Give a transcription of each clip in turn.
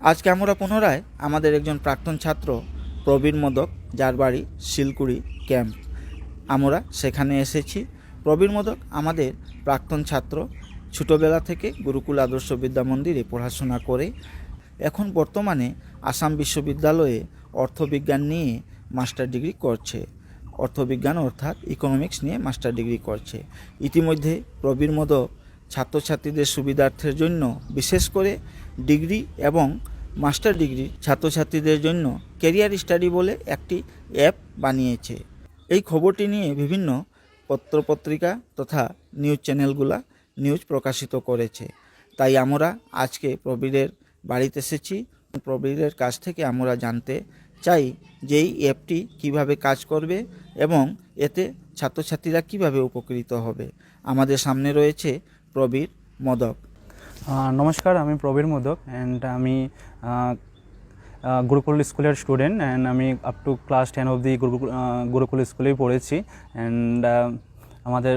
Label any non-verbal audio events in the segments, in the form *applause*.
আজকে আমরা পুনরায় আমাদের একজন প্রাক্তন ছাত্র, প্রবীণ মোদক, যার বাড়ি শিলকুড়ি ক্যাম্প। আমরা সেখানে এসেছি। প্রবীণ মোদক, আমাদের প্রাক্তন ছাত্র, ছোটোবেলা থেকে গুরুকুল আদর্শ বিদ্যা মন্দিরে পড়াশোনা করে, এখন বর্তমানে আসাম বিশ্ববিদ্যালয়ে অর্থবিজ্ঞান নিয়ে মাস্টার ডিগ্রি করছে। অর্থবিজ্ঞান অর্থাৎ ইকোনমিক্স নিয়ে মাস্টার ডিগ্রি করছে। ইতিমধ্যে প্রবীর মোদক ছাত্রছাত্রীদের সুবিধার্থের জন্য বিশেষ করে ডিগ্রি এবং মাস্টার ডিগ্রি ছাত্রছাত্রীদের জন্য ক্যারিয়ার স্টাডি বলে একটি অ্যাপ বানিয়েছে। এই খবরটি নিয়ে বিভিন্ন পত্রপত্রিকা তথা নিউজ চ্যানেলগুলা নিউজ প্রকাশিত করেছে। তাই আমরা আজকে প্রবীরের বাড়িতে এসেছি। প্রবীরের কাছ থেকে আমরা জানতে চাই যে এই অ্যাপটি কীভাবে কাজ করবে এবং এতে ছাত্রছাত্রীরা কীভাবে উপকৃত হবে। আমাদের সামনে রয়েছে প্রবীর মদক। নমস্কার, আমি প্রবীর মোদক অ্যান্ড আমি গুরুকুল স্কুলের স্টুডেন্ট অ্যান্ড আমি আপ টু ক্লাস টেন অবধি গুরুকুল গুরুকুল স্কুলেই পড়েছি অ্যান্ড আমাদের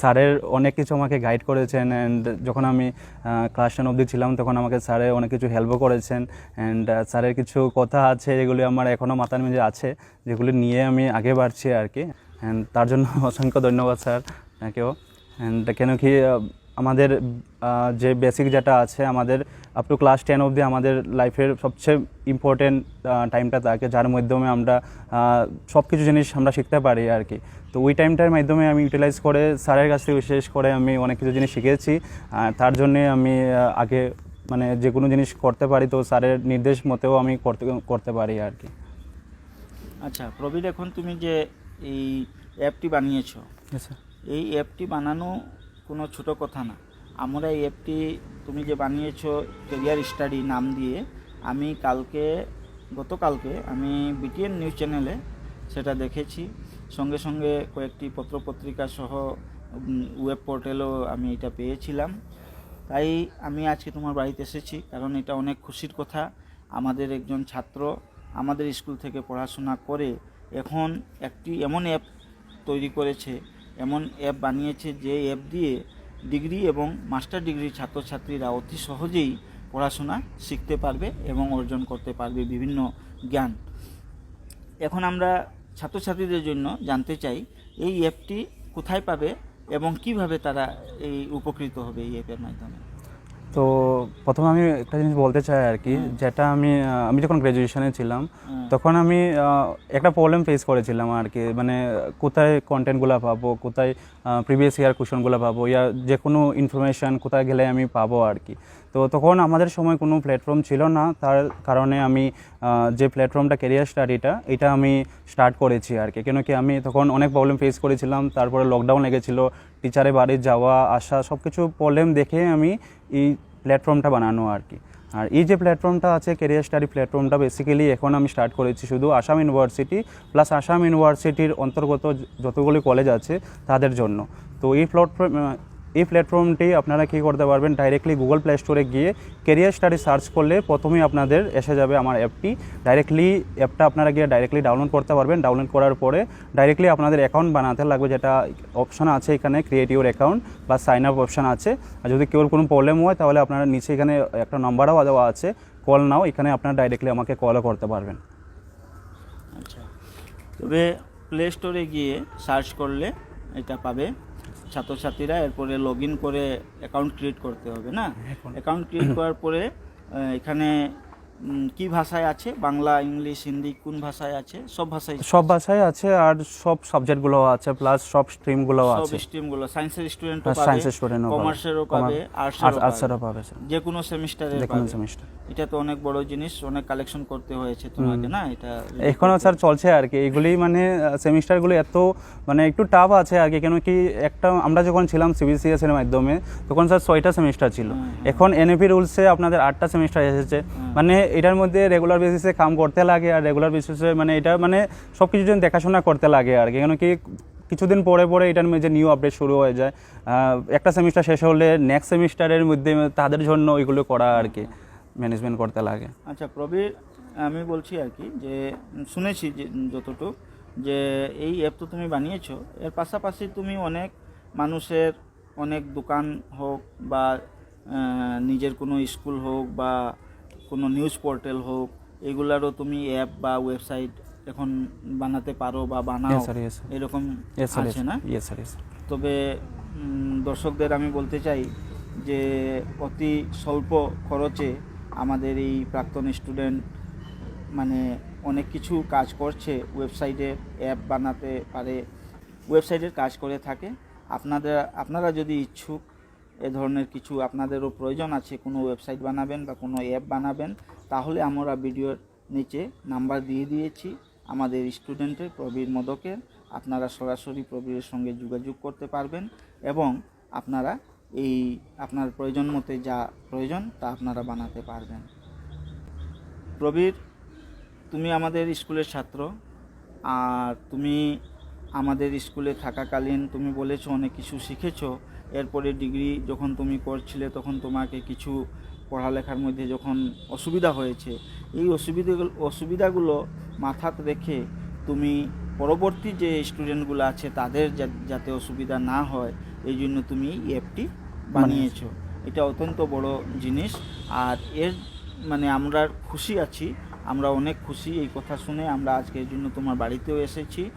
স্যারের অনেক কিছু আমাকে গাইড করেছেন অ্যান্ড যখন আমি ক্লাস টেন অবধি ছিলাম তখন আমাকে স্যারে অনেক কিছু হেল্পও করেছেন অ্যান্ড স্যারের কিছু কথা আছে যেগুলি আমার এখনও মাথার মেঝে আছে যেগুলি নিয়ে আমি আগে বাড়ছি আর কি অ্যান্ড তার জন্য *laughs* অসংখ্য ধন্যবাদ স্যার আপনাকেও অ্যান্ড কেন কি আমাদের যে বেসিক যেটা আছে আমাদের আপ টু ক্লাস টেন অবধি আমাদের লাইফের সবচেয়ে ইম্পর্টেন্ট টাইমটা থাকে যার মাধ্যমে আমরা সব কিছু জিনিস আমরা শিখতে পারি আর কি তো ওই টাইমটার মাধ্যমে আমি ইউটিলাইজ করে স্যারের কাছ থেকে বিশেষ করে আমি অনেক কিছু জিনিস শিখেছি। তার জন্যে আমি আগে মানে যে কোনো জিনিস করতে পারি তো স্যারের নির্দেশ মতেও আমি করতে করতে পারি আর কি আচ্ছা প্রবীর এখন তুমি যে এই অ্যাপটি বানিয়েছো এই অ্যাপটি বানানো কোনো ছোট কথা না। আমরা এই অ্যাপটি তুমি যে বানিয়েছো ক্যারিয়ার স্টাডি নাম দিয়ে, আমি কালকে, গতকালকে আমি বিটিএন নিউজ চ্যানেলে সেটা দেখেছি। সঙ্গে সঙ্গে কয়েকটি পত্রপত্রিকা সহ ওয়েব পোর্টালেও আমি এটা পেয়েছিলাম। তাই আমি আজকে তোমার বাড়িতে এসেছি, কারণ এটা অনেক খুশির কথা। আমাদের একজন ছাত্র আমাদের স্কুল থেকে পড়াশোনা করে এখন একটি এমন অ্যাপ তৈরি করেছে এমন অ্যাপ বানিয়েছে যে অ্যাপ দিয়ে ডিগ্রি এবং মাস্টার ডিগ্রির ছাত্রছাত্রীরা অতি সহজেই পড়াশোনা শিখতে পারবে এবং অর্জন করতে পারবে বিভিন্ন জ্ঞান। এখন আমরা ছাত্রছাত্রীদের জন্য জানতে চাই, এই অ্যাপটি কোথায় পাবে এবং কীভাবে তারা এই উপকৃত হবে এই অ্যাপের মাধ্যমে? তো প্রথমে আমি একটা জিনিস বলতে চাই আর কি যেটা আমি আমি যখন গ্র্যাজুয়েশনে ছিলাম তখন আমি একটা প্রবলেম ফেস করেছিলাম আর কি মানে কোথায় কন্টেন্টগুলো পাবো কোথায় প্রিভিয়াস ইয়ার কোশ্চেনগুলো পাবো ইয়া যে কোনো ইনফরমেশান কোথায় গেলে আমি পাবো আর কি। তো তখন আমাদের সময় কোনো প্ল্যাটফর্ম ছিল না। তার কারণে আমি যে প্ল্যাটফর্মটা ক্যারিয়ার স্টাডিটা এটা আমি স্টার্ট করেছি আর কি। কেন কি আমি তখন অনেক প্রবলেম ফেস করেছিলাম। তারপরে লকডাউন লেগেছিলো টিচারের বাড়ি যাওয়া, আসা সব কিছু প্রবলেম দেখে আমি এই প্ল্যাটফর্মটা বানানো আর কি। আর এই যে প্ল্যাটফর্মটা আছে ক্যারিয়ার স্টাডি প্ল্যাটফর্মটা বেসিক্যালি এখন আমি স্টার্ট করেছি শুধু আসাম ইউনিভার্সিটি প্লাস আসাম ইউনিভার্সিটির অন্তর্গত যতগুলি কলেজ আছে তাদের জন্য। তো এই প্ল্যাটফর্ম এই প্ল্যাটফর্মটি আপনারা কী করতে পারবেন? ডাইরেক্টলি গুগল প্লে স্টোরে গিয়ে কেরিয়ার স্টাডি সার্চ করলে প্রথমেই আপনাদের এসে যাবে আমার অ্যাপটি। ডাইরেক্টলি অ্যাপটা আপনারা গিয়ে ডাইরেক্টলি ডাউনলোড করতে পারবেন। ডাউনলোড করার পরে ডাইরেক্টলি আপনাদের অ্যাকাউন্ট বানাতে লাগবে যেটা অপশান আছে এখানে ক্রিয়েট ইউর অ্যাকাউন্ট বা সাইন আপ অপশান আছে। আর যদি কেউ কোনো প্রবলেম হয় তাহলে আপনারা নিচে এখানে একটা নাম্বারও দেওয়া আছে। কল নাও এখানে আপনারা ডাইরেক্টলি আমাকে কলও করতে পারবেন। আচ্ছা। তবে প্লে স্টোরে গিয়ে সার্চ করলে এটা পাবে। ছাত্রছাত্রীরা এরপরে লগ ইন করে অ্যাকাউন্ট ক্রিয়েট করতে হবে না? অ্যাকাউন্ট ক্রিয়েট করার পরে এখানে কি ভাষায় আছে? বাংলা ইংলিশ হিন্দি কোন ভাষায় আছে? সব ভাষায় সব ভাষায় আছে আর সব সাবজেক্টগুলো আছে প্লাস সব স্ট্রিমগুলোও সব আছে। স্ট্রিমগুলো সায়েন্সের স্টুডেন্টও আর পাবে সায়েন্সের স্টুডেন্টও কমার্সেরও পাবে আর্টসেরও পাবে। আর্টসেরও পাবে স্যার যে কোনো সেমিস্টারের যে কোনো সেমিস্টার এটা তো অনেক বড় জিনিস অনেক কালেকশন করতে হয়েছে তোমাকে না? এটা এখনও স্যার চলছে আর কি। এগুলি মানে সেমিস্টারগুলি এত মানে একটু টাফ আছে আর কি কেন কি একটা আমরা যখন ছিলাম সিবিসিএস এর মাধ্যমে তখন স্যার ছয়টা সেমিস্টার ছিল। এখন এনএপি রুলসে আপনাদের আটটা সেমিস্টার এসেছে। মানে এটার মধ্যে রেগুলার বেসিসে কাম করতে লাগে আর রেগুলার বেসিসে মানে এটা মানে সব কিছু যেন দেখাশোনা করতে লাগে আর কি। কেন কি কিছুদিন পরে পরে এটার মধ্যে নিউ আপডেট শুরু হয়ে যায় একটা সেমিস্টার শেষ হলে নেক্সট সেমিস্টারের মধ্যে তাদের জন্য ওইগুলো করা আর কি ম্যানেজমেন্ট করতে লাগে। আচ্ছা প্রবীর, আমি বলছি আর কি যে, শুনেছি যে, যতটুক যে, এই অ্যাপ তো তুমি বানিয়েছো, এর পাশাপাশি তুমি অনেক মানুষের অনেক দোকান হোক বা নিজের কোনো স্কুল হোক বা কোনো নিউজ পোর্টাল হোক এগুলারও তুমি অ্যাপ বা ওয়েবসাইট এখন বানাতে পারো বা বানাও. এরকম আছে না? তবে দর্শকদের আমি বলতে চাই যে অতি স্বল্প খরচে আমাদের এই প্রাক্তন স্টুডেন্ট মানে অনেক কিছু কাজ করছে ওয়েবসাইটে অ্যাপ বানাতে পারে ওয়েবসাইটের কাজ করে থাকে। আপনাদের আপনারা যদি ইচ্ছুক এ ধরনের কিছু আপনাদেরও প্রয়োজন আছে, কোনো ওয়েবসাইট বানাবেন বা কোনো অ্যাপ বানাবেন, তাহলে আমরা ভিডিওর নিচে নাম্বার দিয়ে দিয়েছি। আমাদের স্টুডেন্টের প্রবীর মদকের, আপনারা সরাসরি প্রবীরের সঙ্গে যোগাযোগ করতে পারবেন এবং আপনারা এই আপনার প্রয়োজন মতে যা প্রয়োজন তা আপনারা বানাতে পারবেন। প্রবীর, তুমি আমাদের স্কুলের ছাত্র, আর তুমি আমাদের স্কুলে থাকাকালীন তুমি বলেছ অনেক কিছু শিখেছো এরপরে ডিগ্রি যখন তুমি করছিলে তখন তোমাকে কিছু পড়ালেখার মধ্যে যখন অসুবিধা হয়েছে এই অসুবিধাগুলো অসুবিধাগুলো মাথাত রেখে তুমি পরবর্তী যে স্টুডেন্টগুলো আছে তাদের যাতে অসুবিধা না হয় এই জন্য তুমি এই অ্যাপটি বানিয়েছ। এটা অত্যন্ত বড় জিনিস। আর এর মানে আমরা খুশি আছি আমরা অনেক খুশি এই কথা শুনে আমরা আজকের জন্য তোমার বাড়িতেও এসেছি।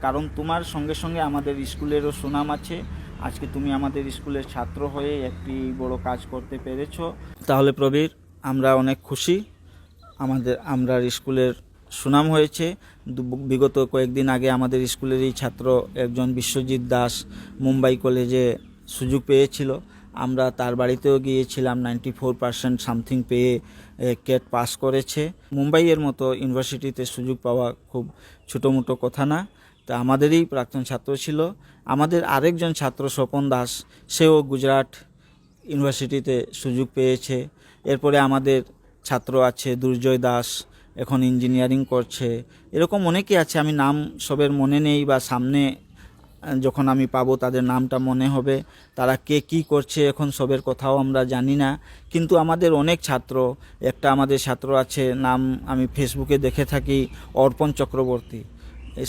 কারণ তোমার সঙ্গে সঙ্গে আমাদের স্কুলেরও সুনাম আছে আজকে তুমি আমাদের স্কুলের ছাত্র হয়ে একটি বড় কাজ করতে পেরেছ। তাহলে প্রবীর, আমরা অনেক খুশি। আমাদের আমরা স্কুলের সুনাম হয়েছে। বিগত কয়েকদিন আগে আমাদের স্কুলের এই ছাত্র একজন বিশ্বজিৎ দাস মুম্বাই কলেজে সুযোগ পেয়েছিল। আমরা তার বাড়িতেও গিয়েছিলাম, নাইনটি ফোর পার্সেন্ট সামথিং পেয়ে কেট পাস করেছে। মুম্বাইয়ের মতো ইউনিভার্সিটিতে সুযোগ পাওয়া খুব ছোটো মোটো কথা না। তা আমাদেরই প্রাক্তন ছাত্র ছিল। আমাদের আরেকজন ছাত্র স্বপন দাস, সেও গুজরাট ইউনিভার্সিটিতে সুযোগ পেয়েছে। এরপরে আমাদের ছাত্র আছে দুর্জয় দাস, এখন ইঞ্জিনিয়ারিং করছে। এরকম অনেকে আছে, আমি নাম সবের মনে নেই বা সামনে যখন আমি পাবো তাদের নামটা মনে হবে। তারা কে কি করছে এখন সবের কথাও আমরা জানি না। কিন্তু আমাদের অনেক ছাত্র, একটা আমাদের ছাত্র আছে, নাম আমি ফেসবুকে দেখে থাকি, অর্পণ চক্রবর্তী।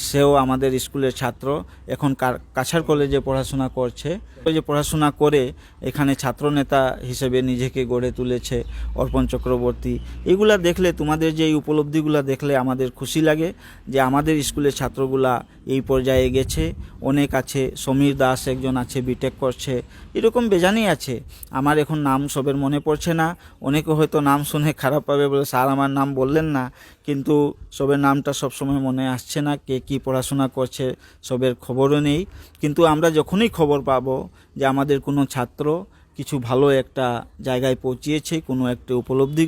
সেও আমাদের স্কুলের ছাত্র। এখন কাছাড় কলেজে পড়াশোনা করছে। কলেজে পড়াশোনা করে এখানে ছাত্রনেতা হিসেবে নিজেকে গড়ে তুলেছে অর্পণ চক্রবর্তী। এগুলা দেখলে, তোমাদের যে এই উপলব্ধিগুলা দেখলে আমাদের খুশি লাগে যে আমাদের স্কুলের ছাত্রগুলা এই পর্যায়ে গেছে। অনেক আছে, সমীর দাস একজন আছে বিটেক করছে। এরকম বেজানি আছে। আমার এখন নাম সবের মনে পড়ছে না। অনেকে হয়তো নাম শুনে খারাপ পাবে বলে, স্যার, আমার নাম বললেন না। কিন্তু সবের নামটা সবসময় মনে আসছে না, কে কী পড়াশোনা করছে সবের খবরও নেই। কিন্তু আমরা যখনই খবর পাবো যে আমাদের কোনো ছাত্র কিছু ভালো একটা জায়গায় পৌঁছিয়েছে, কোনো একটা উপলব্ধি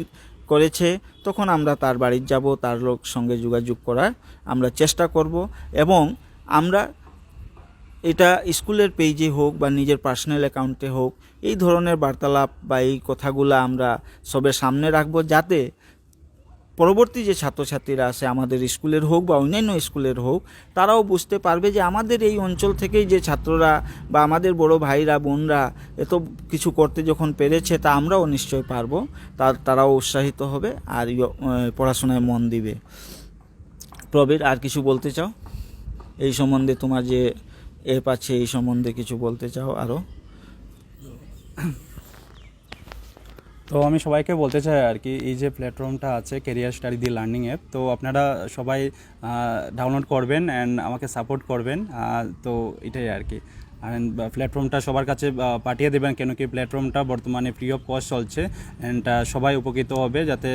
করেছে, তখন আমরা তার বাড়ির যাব, তার লোক সঙ্গে যোগাযোগ করার আমরা চেষ্টা করব এবং আমরা এটা স্কুলের পেজে হোক বা নিজের পার্সোনাল অ্যাকাউন্টে হোক, এই ধরনের বার্তালাপ বা এই কথাগুলো আমরা সবের সামনে রাখব যাতে পরবর্তী যে ছাত্রছাত্রীরা আছে, আমাদের স্কুলের হোক বা অন্যান্য স্কুলের হোক, তারাও বুঝতে পারবে যে আমাদের এই অঞ্চল থেকেই যে ছাত্ররা বা আমাদের বড় ভাইরা, বোনরা এত কিছু করতে যখন পেরেছে, তা আমরাও নিশ্চয় পারব। তার, তারাও উৎসাহিত হবে আর পড়াশোনায় মন দিবে। প্রবীর, আর কিছু বলতে চাও? এই সম্বন্ধে তোমার যে এপ আছে, এই সম্বন্ধে কিছু বলতে চাও আরও তো আমি সবাইকে বলতে চাই আর কি, এই যে প্ল্যাটফর্মটা আছে career study the learning app তো আপনারা সবাই ডাউনলোড করবেন অ্যান্ড আমাকে সাপোর্ট করবেন তো এটাই আর কি। অ্যান্ড প্ল্যাটফর্মটা সবার কাছে পাঠিয়ে দেবেন, কেন কি প্ল্যাটফর্মটা বর্তমানে ফ্রি অফ কস্ট চলছে অ্যান্ড সবাই উপকৃত হবে যাতে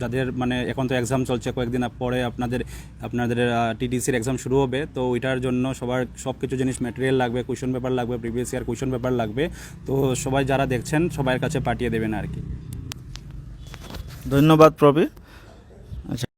যাদের মানে এখন তো এক্সাম চলছে, কয়েকদিন পরে আপনাদের আপনাদের টিডিসির এক্সাম শুরু হবে। তো ওইটার জন্য সবার সব কিছু জিনিস ম্যাটেরিয়াল লাগবে কোয়েশন পেপার লাগবে প্রিভিয়াস ইয়ার কোয়েশন পেপার লাগবে। তো সবাই যারা দেখছেন সবার কাছে পাঠিয়ে দেবেন আর কি। ধন্যবাদ প্রবীর।